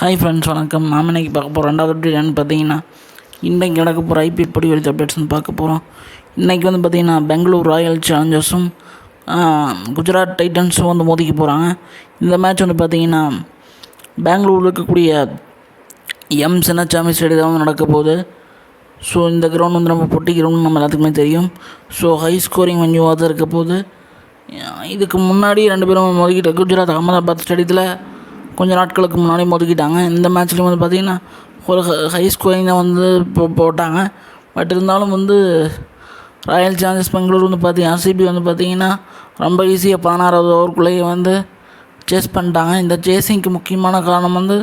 Hi friends வணக்கம். நாம் இன்னைக்கு பார்க்க போகிற ரெண்டாவது அப்டேட் பார்த்தீங்கன்னா இன்றைக்கு நடக்க போகிற ஐபிஎல் படி வரைத்த அப்டேட்ஸ்னு பார்க்க போகிறோம் இன்றைக்கி வந்து பார்த்திங்கன்னா பெங்களூர் ராயல் சேலஞ்சர்ஸும் குஜராத் டைட்டன்ஸும் வந்து மோதிக்க போகிறாங்க இந்த மேட்ச் வந்து பார்த்தீங்கன்னா பெங்களூரில் இருக்கக்கூடிய எம் சின்னசாமி ஸ்டேடியம் வந்து நடக்க போகுது. ஸோ இந்த கிரவுண்ட் வந்து நம்ம பொட்டி கிரவுண்ட் நம்ம எல்லாத்துக்குமே தெரியும். ஸோ ஹை ஸ்கோரிங் வென்யூவாக தான் இருக்க போகுது. இதுக்கு முன்னாடி ரெண்டு பேரும் மோதிக்கிட்ட குஜராத் அகமதாபாத் ஸ்டேடியத்தில் கொஞ்சம் நாட்களுக்கு முன்னாடி மொதுக்கிட்டாங்க. இந்த மேட்ச்லேயும் வந்து பார்த்திங்கன்னா ஒரு ஹை ஸ்கோரிங் தான் வந்து போ போட்டாங்க. பட் இருந்தாலும் வந்து ராயல் சேலஞ்சர்ஸ் பெங்களூர் வந்து பார்த்தீங்கன்னா ஆர்சிபி வந்து பார்த்திங்கன்னா ரொம்ப ஈஸியாக பதினாறாவது ஓவருக்குள்ளேயே வந்து சேஸ் பண்ணிட்டாங்க. இந்த சேஸிங்க்கு முக்கியமான காரணம் வந்து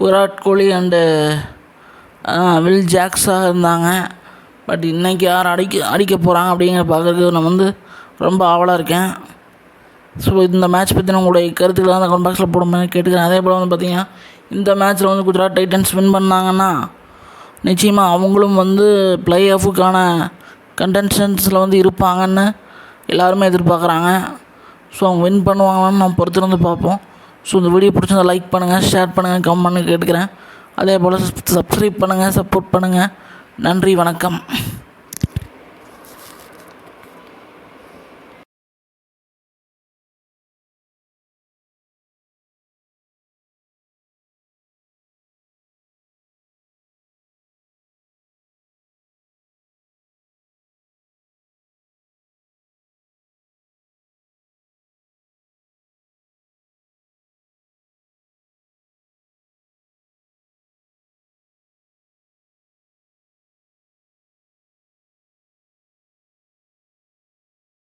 விராட் கோலி அண்டு வில் ஜாக்ஸாக இருந்தாங்க. பட் இன்றைக்கி யார் அடிக்க அடிக்க போகிறாங்க அப்படிங்கிற பார்க்குறதுக்கு நான் வந்து ரொம்ப ஆவலாக இருக்கேன். ஸோ இந்த மேட்ச் பற்றின உங்களுடைய கருத்துக்களை அந்த கமெண்ட் பாக்ஸில் போடும்போது கேட்டுக்கிறேன். அதே போல் வந்து பார்த்தீங்கன்னா இந்த மேட்ச்சில் வந்து குஜராத் டைட்டன்ஸ் வின் பண்ணாங்கன்னா நிச்சயமாக அவங்களும் வந்து ப்ளே ஆஃபுக்கான கண்டென்ஷன்ஸில் வந்து இருப்பாங்கன்னு எல்லாருமே எதிர்பார்க்குறாங்க. ஸோ அவங்க வின் பண்ணுவாங்கன்னு நம்ம பொறுத்திருந்து பார்ப்போம். ஸோ இந்த வீடியோ பிடிச்சிருந்தா லைக் பண்ணுங்கள் ஷேர் பண்ணுங்கள் கமெண்ட் பண்ணி கேட்டுக்கிறேன். அதே போல் சப்ஸ்கிரைப் பண்ணுங்கள் சப்போர்ட் பண்ணுங்கள் நன்றி வணக்கம்.